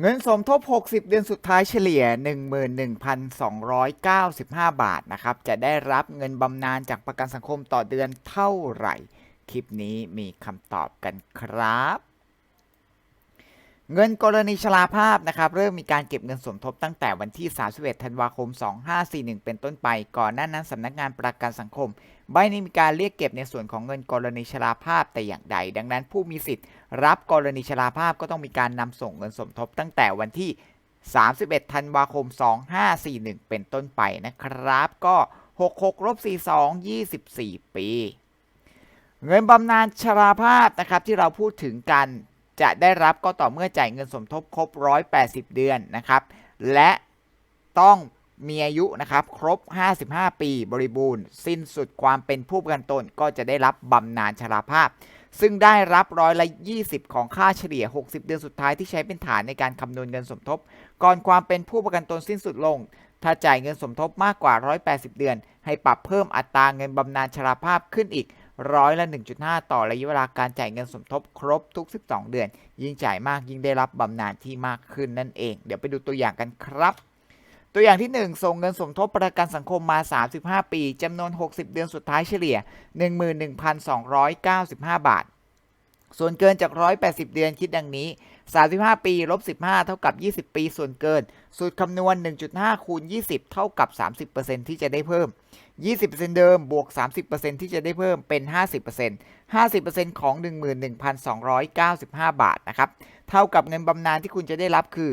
เงินสมทบ 60 เดือนสุดท้ายเฉลี่ย 11,295 บาทนะครับ จะได้รับเงินบำนาญจากประกันสังคมต่อเดือนเท่าไหร่ คลิปนี้มีคำตอบกันครับ เงินกรณีชราภาพนะครับ เริ่มมีการเก็บเงินสมทบตั้งแต่วันที่ 31 ธันวาคม 2541 เป็นต้นไป ก่อนหน้านั้นสำนักงานประกันสังคม ไม่ได้มีการเรียกเก็บในส่วนของเงินกรณีชราภาพแต่อย่างใด ดังนั้นผู้มีสิทธิ์ รับกรณีชราภาพก็ต้องมีการนำส่งเงินสมทบตั้งแต่วันที่ 31 ธันวาคม 2541 เป็นต้นไปนะครับ ก็ 66ลบ42 24 ปี เงินบำนาญชราภาพนะครับที่เราพูดถึงกันจะได้รับก็ต่อเมื่อจ่ายเงินสมทบครบ 180 เดือนนะครับ และต้อง มีอายุนะครับครบ 55 ปีบริบูรณ์ สิ้นสุดความเป็นผู้ประกันตนก็จะได้รับบำนาญชราภาพ ซึ่งได้รับร้อยละ 20 ของค่าเฉลี่ย 60 เดือนสุดท้ายที่ใช้เป็นฐานในการคำนวณเงินสมทบ ก่อนความเป็นผู้ประกันตนสิ้นสุดลง ถ้าจ่ายเงินสมทบมากกว่า 180 เดือน ให้ปรับเพิ่มอัตราเงินบำนาญชราภาพขึ้นอีกร้อยละ 1.5 ต่อระยะเวลาการจ่ายเงินสมทบครบทุก 12 เดือน ยิ่งจ่ายมากยิ่งได้รับบำนาญที่มากขึ้นนั่นเอง เดี๋ยวไปดูตัวอย่างกันครับ ตัวอย่างที่ 1 ส่งเงินสมทบประกันสังคมมา 35 ปีจำนวน 60 เดือนสุดท้ายเฉลี่ย 11,295 บาท ส่วนเกินจาก 180 เดือนคิดดังนี้ 35 ปีลบ15 เท่ากับ 20 ปี ส่วนเกิน สูตรคำนวณ 1.5 คูณ 20 เท่ากับ 30%ที่จะได้เพิ่ม 20%เดิมบวก 30%ที่จะได้เพิ่มเป็น 50% 50%ของ 11,295 บาทนะครับ เท่ากับเงินบำนาญที่คุณจะได้รับคือ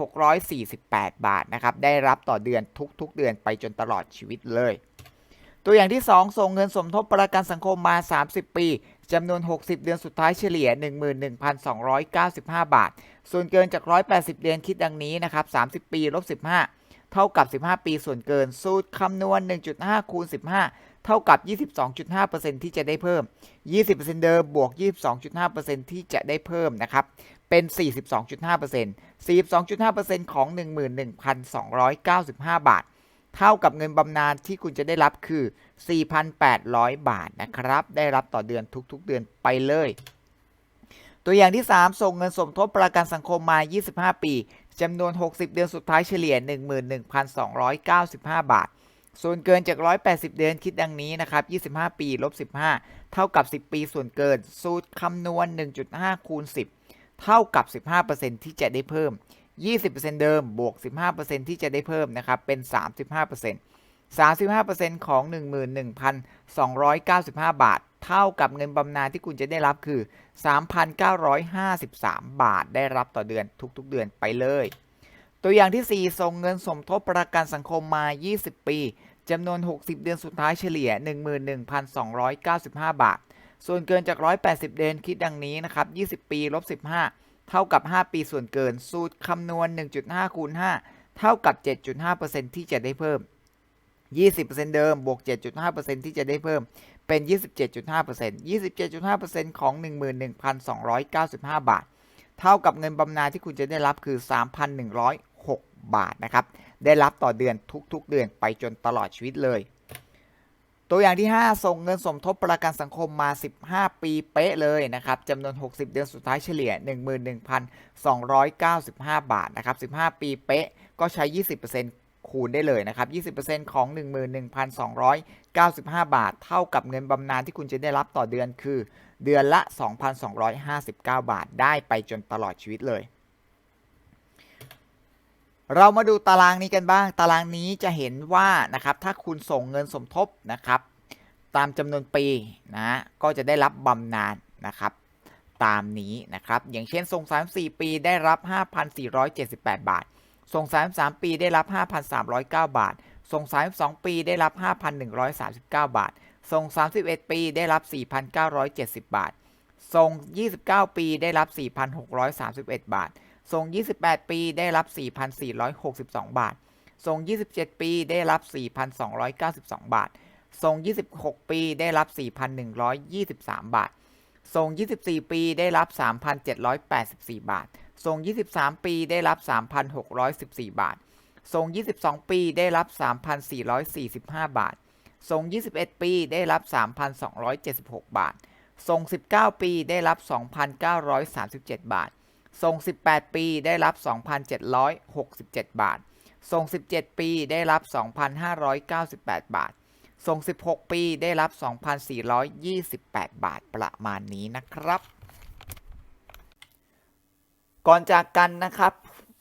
5,648 บาทนะครับ ได้รับต่อเดือนทุกๆเดือนไปจนตลอดชีวิตเลย ตัวอย่างที่ 2 ส่งเงินสมทบประกันสังคมมา 30 ปีจำนวน 60 เดือนสุดท้ายเฉลี่ย 11,295 บาท ส่วนเกินจาก 180 เดือนคิดดังนี้นะครับ 30 ปีลบ 15 เท่ากับ 15 ปีส่วนเกิน สูตรคำนวณ 1.5 คูณ 15 เท่ากับ 22.5%ที่จะได้เพิ่ม 20%เดิมบวก 22.5%ที่จะได้เพิ่มนะครับ เป็น 42.5% 42.5%ของ 11,295 บาท เท่ากับเงินบำนาญที่คุณจะได้รับคือ 4,800 บาทนะครับ ได้รับต่อเดือนทุกๆเดือนไปเลย ตัวอย่างที่ 3 ส่งเงินสมทบประกันสังคมมา 25 ปีจำนวน 60 เดือนสุดท้ายเฉลี่ย 11,295 บาท ส่วนเกินจาก 180 เดือนคิดดังนี้นะครับ 25 ปีลบ15 เท่ากับ 10 ปีส่วนเกิน สูตรคำนวณ 1.5 คูณ 10 เท่ากับ 15%ที่จะได้เพิ่ม 20%เดิมบวก 15%ที่จะได้เพิ่มนะครับ เป็น 35% 35%ของ 11,295 บาท เท่ากับเงินบำนาญที่คุณจะได้รับคือ 3,953 บาทได้รับต่อเดือนทุกๆเดือนไปเลย ตัวอย่างที่ 4 ส่งเงินสมทบประกันสังคมมา 20 ปีจำนวน 60 เดือนสุดท้ายเฉลี่ย 11,295 บาท ส่วนเกินจาก 180 เดือนคิดดังนี้นะครับ 20 ปีลบ15 เท่ากับ 5 ปีส่วนเกิน สูตรคำนวณ 1.5 คูณ 5 เท่ากับ 7.5%ที่จะได้เพิ่ม 20%เดิมบวก 7.5%ที่จะได้เพิ่ม เป็น 27.5% 27.5%ของ 11,295 บาท เท่ากับเงินบำนาญที่คุณจะได้รับคือ 3,106 บาทนะครับ ได้รับต่อเดือนทุกๆเดือนไปจนตลอดชีวิตเลย ตัวอย่างที่ 5 ส่งเงินสมทบประกันสังคมมา 15 ปีเป๊ะเลยนะครับจำนวน 60 เดือนสุดท้ายเฉลี่ย 11,295 บาทนะครับ15 ปีเป๊ะก็ใช้ 20%คูณได้เลยนะครับ 20%ของ 11,295 บาท เท่ากับเงินบำนาญที่คุณจะได้รับต่อเดือนคือ เดือนละ 2,259 บาท ได้ไปจนตลอดชีวิตเลย เรามาดูตารางนี้กันบ้าง ตารางนี้จะเห็นว่านะครับถ้าคุณส่งเงินสมทบนะครับ ตามจำนวนปีนะก็จะได้รับบำนาญนะครับ ตามนี้นะครับ อย่างเช่นส่ง 34 ปีได้รับ 5,478 บาท ส่ง 33 ปีได้รับ 5,309 บาท ส่ง 32 ปีได้รับ 5,139 บาท ส่ง 31 ปีได้รับ 4,970 บาท ส่ง 29 ปีได้รับ 4,631 บาท ส่ง28 ปีได้รับ 4,462 บาทส่ง27 ปีได้รับ 4,292 บาทส่ง26 ปีได้รับ 4,123 บาทส่ง24 ปีได้รับ 3,784 บาทส่ง23 ปีได้รับ 3,614 บาทส่ง22 ปีได้รับ 3,445 บาทส่ง21 ปีได้รับ 3,276 บาทส่ง19 ปีได้รับ 2,937 บาท ส่ง 18 ปีได้รับ 2,767 บาท ส่ง 17 ปีได้รับ 2,598 บาท ส่ง 16 ปีได้รับ 2,428 บาทประมาณนี้นะครับ ก่อนจากกันนะครับ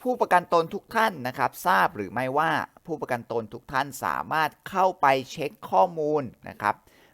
ผู้ประกันตนทุกท่านนะครับทราบหรือไม่ว่าผู้ประกันตนทุกท่านสามารถเข้าไปเช็คข้อมูลนะครับ